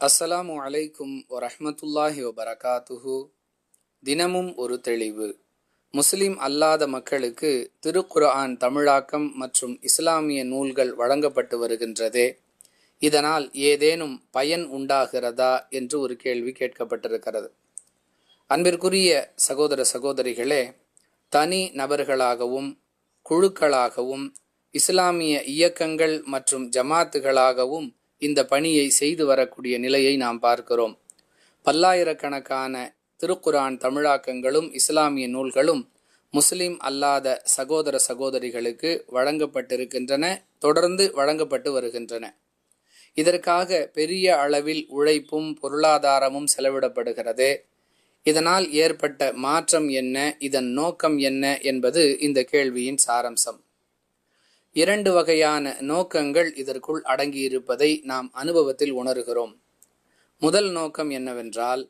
அஸ்ஸலாமு அலைக்கும் வரஹ்மத்துல்லாஹி வபரகாத்துஹு. தினமும் ஒரு தெளிவு. முஸ்லிம் அல்லாத மக்களுக்கு திருக்குர்ஆன் தமிழாக்கம் மற்றும் இஸ்லாமிய நூல்கள் வழங்கப்பட்டு வருகின்றதே. இதனால் ஏதேனும் பயன் உண்டாகிறதா என்று ஒரு கேள்வி கேட்கப்பட்டிருக்கிறது. அன்பிற்குரிய சகோதர சகோதரிகளே தனி நபர்களாகவும் குழுக்களாகவும் இஸ்லாமிய இயக்கங்கள் மற்றும் ஜமாத்துகளாகவும் இந்த பணியை செய்து வரக்கூடிய நிலையை நாம் பார்க்கிறோம். பல்லாயிரக்கணக்கான திருக்குரான் தமிழாக்கங்களும் இஸ்லாமிய நூல்களும் முஸ்லிம் அல்லாத சகோதர சகோதரிகளுக்கு வழங்கப்பட்டிருக்கின்றன தொடர்ந்து வழங்கப்பட்டு வருகின்றன. இதற்காக பெரிய அளவில் உழைப்பும் பொருளாதாரமும் செலவிடப்படுகிறது. இதனால் ஏற்பட்ட மாற்றம் என்ன இதன் நோக்கம் என்ன என்பது இந்த கேள்வியின் சாரம்சம். இரண்டு வகையான நோக்கங்கள் இதற்குள் அடங்கியிருப்பதை நாம் அனுபவத்தில் உணர்கிறோம். முதல் நோக்கம் என்னவென்றால்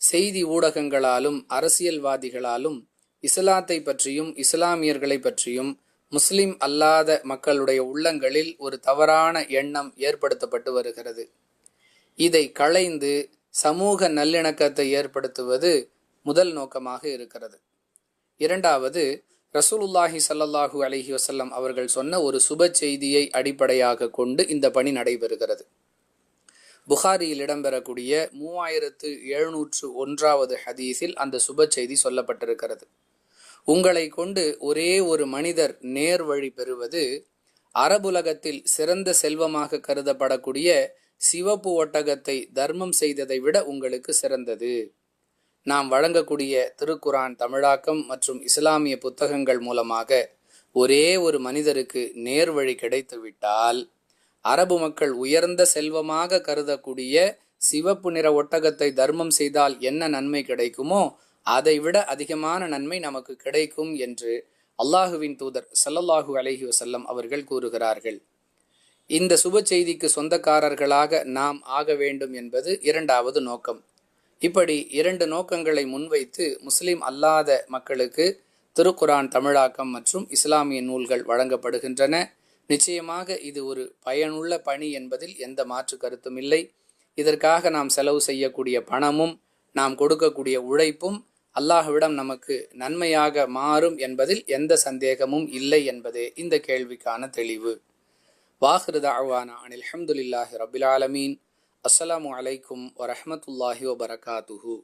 செய்தி ஊடகங்களாலும் அரசியல்வாதிகளாலும் இஸ்லாத்தை பற்றியும் இஸ்லாமியர்களை பற்றியும் முஸ்லிம் அல்லாத மக்களுடைய உள்ளங்களில் ஒரு தவறான எண்ணம் ஏற்படுத்தப்பட்டு வருகிறது. இதை களைந்து சமூக நல்லிணக்கத்தை ஏற்படுத்துவது முதல் நோக்கமாக இருக்கிறது. இரண்டாவது ரசூலுல்லாஹி சல்லல்லாஹு அலஹி வசல்லம் அவர்கள் சொன்ன ஒரு சுப செய்தியை அடிப்படையாக கொண்டு இந்த பணி நடைபெறுகிறது. புகாரியில் இடம்பெறக்கூடிய மூவாயிரத்து எழுநூற்று ஒன்றாவது ஹதீஸில் அந்த சுப செய்தி சொல்லப்பட்டிருக்கிறது. உங்களை கொண்டு ஒரே ஒரு மனிதர் நேர் வழி பெறுவது அரபுலகத்தில் சிறந்த செல்வமாக கருதப்படக்கூடிய சிவப்பு ஒட்டகத்தை தர்மம் செய்ததை விட உங்களுக்கு சிறந்தது. நாம் வழங்கக்கூடிய திருக்குரான் தமிழாக்கம் மற்றும் இஸ்லாமிய புத்தகங்கள் மூலமாக ஒரே ஒரு மனிதருக்கு நேர்வழி கிடைத்துவிட்டால் அரபு மக்கள் உயர்ந்த செல்வமாக கருதக்கூடிய சிவப்பு நிற ஒட்டகத்தை தர்மம் செய்தால் என்ன நன்மை கிடைக்குமோ அதை விட அதிகமான நன்மை நமக்கு கிடைக்கும் என்று அல்லாஹுவின் தூதர் சல்லல்லாஹு அலஹி வசல்லம் அவர்கள் கூறுகிறார்கள். இந்த சுப செய்திக்கு சொந்தக்காரர்களாக நாம் ஆக வேண்டும் என்பது இரண்டாவது நோக்கம். இப்படி இரண்டு நோக்கங்களை முன்வைத்து முஸ்லிம் அல்லாத மக்களுக்கு திருக்குரான் தமிழாக்கம் மற்றும் இஸ்லாமிய நூல்கள் வழங்கப்படுகின்றன. நிச்சயமாக இது ஒரு பயனுள்ள பணி என்பதில் எந்த மாற்று கருத்தும் இல்லை. இதற்காக நாம் செலவு செய்யக்கூடிய பணமும் நாம் கொடுக்கக்கூடிய உழைப்பும் அல்லாஹ்விடம் நமக்கு நன்மையாக மாறும் என்பதில் எந்த சந்தேகமும் இல்லை என்பதே இந்த கேள்விக்கான தெளிவு. வாஹிருத அவானா அனில் அஹமதுல்லாஹி ரபில் ஆலமீன். அஸ்ஸலாமு அலைக்கும் வரஹமத்துல்லாஹி வபரகாத்துஹு